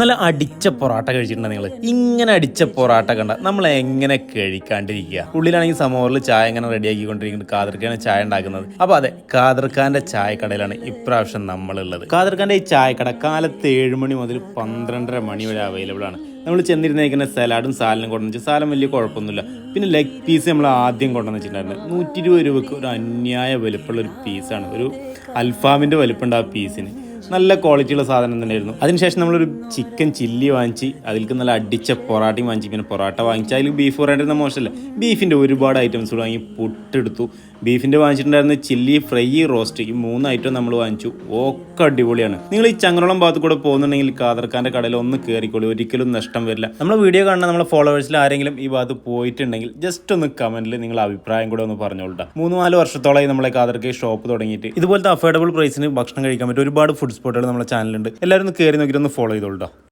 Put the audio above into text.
നല്ല അടിച്ച പൊറാട്ട കഴിച്ചിട്ടുണ്ടോ നിങ്ങൾ ഇങ്ങനെ അടിച്ച പൊറാട്ട കണ്ട നമ്മൾ എങ്ങനെ കഴിക്കാണ്ടിരിക്കുക? ഉള്ളിലാണെങ്കിൽ സമോറിൽ ചായ ഇങ്ങനെ റെഡിയാക്കിക്കൊണ്ടിരിക്കുന്നത് കാതർക്കാണ് ചായ ഉണ്ടാക്കുന്നത്. അപ്പോൾ അതെ കാദർഖാന്റെ ചായക്കടയിലാണ് ഇപ്രാവശ്യം നമ്മളുള്ളത്. കാദർഖാന്റെ ഈ ചായക്കട കാലത്ത് ഏഴ് മണി മുതൽ പന്ത്രണ്ടര മണി വരെ അവൈലബിൾ ആണ്. നമ്മൾ ചെന്നിരുന്നേക്കുന്ന സലാഡും സാലനും കൊണ്ടുവന്ന് സാലം വലിയ കുഴപ്പമൊന്നുമില്ല. പിന്നെ ലെഗ് പീസ് നമ്മൾ ആദ്യം കൊണ്ടുവന്ന് വെച്ചിട്ടുണ്ടായിരുന്നു നൂറ്റി ഇരുപത് രൂപയ്ക്ക് ഒരു അന്യായ വലുപ്പമുള്ള ഒരു പീസാണ് ഒരു അൽഫാമിന്റെ വലുപ്പമുണ്ട് ആ പീസിന് നല്ല ക്വാളിറ്റിയുള്ള സാധനം തന്നെയായിരുന്നു. അതിനുശേഷം നമ്മളൊരു ചിക്കൻ ചില്ലി വാങ്ങിച്ച് അതിൽക്ക് നല്ല അടിച്ച പൊറാട്ടയും വാങ്ങിച്ച് പിന്നെ പൊറാട്ട വാങ്ങിച്ച് അതിൽ ബീഫ് പൊറാട്ട മോശമല്ല. ബീഫിന്റെ ഒരുപാട് ഐറ്റംസ് വാങ്ങി പുട്ടെടുത്തു. ബീഫിന്റെ വാങ്ങിച്ചിട്ടുണ്ടായിരുന്ന ചില്ലി ഫ്രൈ റോസ്റ്റ് ഈ മൂന്ന് ഐറ്റം നമ്മൾ വാങ്ങിച്ചു. ഒക്കെ അടിപൊളിയാണ്. നിങ്ങൾ ഈ ചങ്ങരോളം ഭാഗത്ത് കൂടെ പോകുന്നുണ്ടെങ്കിൽ കാതർക്കാന്റെ കടയിൽ ഒന്ന് കയറിക്കോളൂ ഒരിക്കലും നഷ്ടം വരില്ല. നമ്മൾ വീഡിയോ കാണുന്ന നമ്മളെ ഫോളോവേഴ്സിൽ ആരെങ്കിലും ഈ ഭാഗത്ത് പോയിട്ടുണ്ടെങ്കിൽ ജസ്റ്റ് ഒന്ന് കമന്റിൽ നിങ്ങൾ അഭിപ്രായം കൂടെ ഒന്ന് പറഞ്ഞോളൂ മൂന്ന് നാല് വർഷത്തോളമായി നമ്മളെ കാദർക്ക് ഷോപ്പ് തുടങ്ങിയിട്ട്. ഇതുപോലത്തെ അഫോർഡബിൾ പ്രൈസിന് ഭക്ഷണം കഴിക്കാൻ പറ്റും ഒരുപാട് ഫുഡ് സ്പോട്ടുകൾ നമ്മുടെ ചാനലുണ്ട് എല്ലാവരും കയറി നോക്കിയിട്ട് ഒന്ന് ഫോളോ ചെയ്തോളൂ